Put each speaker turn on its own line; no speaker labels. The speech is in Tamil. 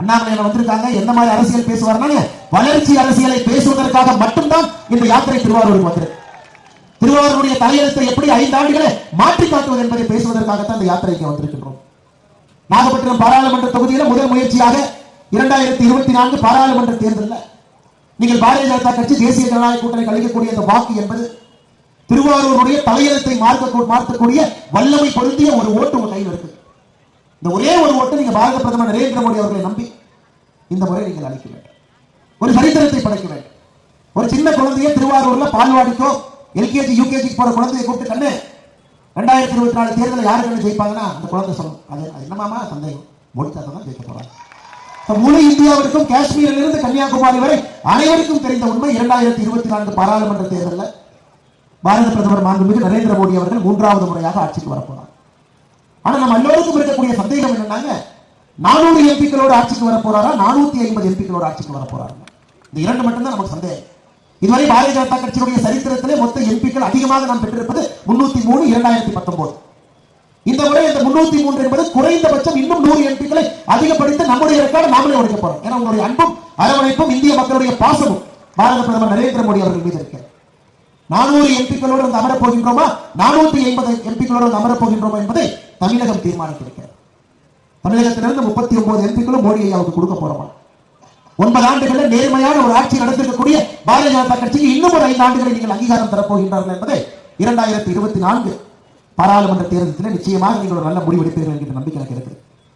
அண்ணாமலையில வந்திருக்காங்க. எந்த மாதிரி அரசியல் பேசுவாருன்னா வளர்ச்சி அரசியலை பேசுவதற்காக மட்டும்தான் இந்த யாத்திரை திருவாரூருக்கு வந்திருக்கு. திருவாரூருடைய தலையெழுத்தை எப்படி ஐந்து ஆண்டுகளை மாற்றி காட்டுவது என்பதை பேசுவதற்காகத்தான் இந்த யாத்திரைக்கு வந்திருக்கின்றோம். நாகப்பட்டினம் பாராளுமன்ற தொகுதியில முதல் முயற்சியாக இரண்டாயிரத்தி இருபத்தி நான்கு பாராளுமன்ற தேர்தலில் நீங்கள் பாரதிய ஜனதா கட்சி தேசிய ஜனநாயக கூட்டணி கழிக்கக்கூடிய அந்த வாக்கு என்பது திருவாரூருடைய தலையெழுத்தை மார்க்க மாற்றக்கூடிய வல்லமை பொருந்திய ஒரு ஓட்டு உங்க கையில் இருக்கு. இந்த ஒரே ஒரு ஓட்டு நீங்க பாரத பிரதமர் நரேந்திர மோடி அவர்களை நம்பி இந்த முறை நீங்கள் அளிக்க வேண்டும். ஒரு சரித்திரத்தை படைக்க வேண்டும். ஒரு சின்ன குழந்தைய திருவாரூர்ல பால்வாடிக்கோ எல்கேஜி யூகேஜி போற குழந்தையை கூப்பிட்டு கண்ணு. ரெண்டாயிரத்தி இருபத்தி நாலு தேர்தலில் யாரு கண்ணு ஜெயிப்பாங்கன்னா அந்த குழந்தை சொல்லும். அது என்னமாமா சந்தேகம். மோடி தாத்தா தான் ஜெயிக்க போறாங்க. முழு இந்தியாவிற்கும் காஷ்மீரிலிருந்து கன்னியாகுமரி வரை அனைவருக்கும் தெரிந்த உண்மை இரண்டாயிரத்தி இருபத்தி நான்கு பாராளுமன்ற தேர்தலில் பாரத பிரதமர் மாண்புமிகு நரேந்திர மோடி அவர்கள் மூன்றாவது முறையாக ஆட்சிக்கு வரப்போறார் ஆனா நம்ம எல்லோருக்கும் இருக்கக்கூடிய சந்தேகம் என்னன்னாங்க? நானூறு எம்பிக்களோட ஆட்சிக்கு வர போறாரா? நானூத்தி ஐம்பது எம்பிக்களோட ஆட்சிக்கு வர போறாரு? இந்த இரண்டு மட்டும்தான் நமக்கு சந்தேகம். இதுவரை பாரதிய ஜனதா கட்சியினுடைய சரித்திரத்திலே மொத்த எம்பிக்கள் அதிகமாக நாம் பெற்றிருப்பது முன்னூத்தி மூணு இரண்டாயிரத்தி பத்தொன்பது. இந்த முறை இந்த முன்னூத்தி மூன்று என்பது குறைந்தபட்சம் இன்னும் நூறு எம்பிக்களை அதிகப்படுத்த நம்முடைய ரெக்கார்டு நாமளே உடைக்க போறோம். ஏன்னா உங்களுடைய அன்பும் அரவணைப்பும் இந்திய மக்களுடைய பாசமும் பாரத பிரதமர் நரேந்திர மோடி அவர்கள் மீது இருக்கிறது. நானூறு எம்பிக்களோடு வந்து அமரப் போகின்றோமா நானூத்தி ஐம்பது எம்பிக்களோடு வந்து அமரப் போகின்றோமா என்பதை தமிழகம் தீர்மானித்திருக்கிறது தமிழகத்திலிருந்து முப்பத்தி ஒன்பது எம்பிக்களும் மோடி ஐயாவுக்கு கொடுக்க போறோமா? ஒன்பது ஆண்டுகளில் நேர்மையான ஒரு ஆட்சி நடத்திருக்கக்கூடிய பாரதிய ஜனதா கட்சிக்கு இன்னும் ஒரு ஐந்து ஆண்டுகளை நீங்கள் அங்கீகாரம் தரப்போகின்றார்கள் என்பதை இரண்டாயிரத்தி இருபத்தி நான்கு பாராளுமன்ற தேர்தலில் நிச்சயமாக நீங்கள் ஒரு நல்ல முடிவெடுப்பீர்கள் என்கிற நம்பிக்கை எனக்கு இருக்கிறது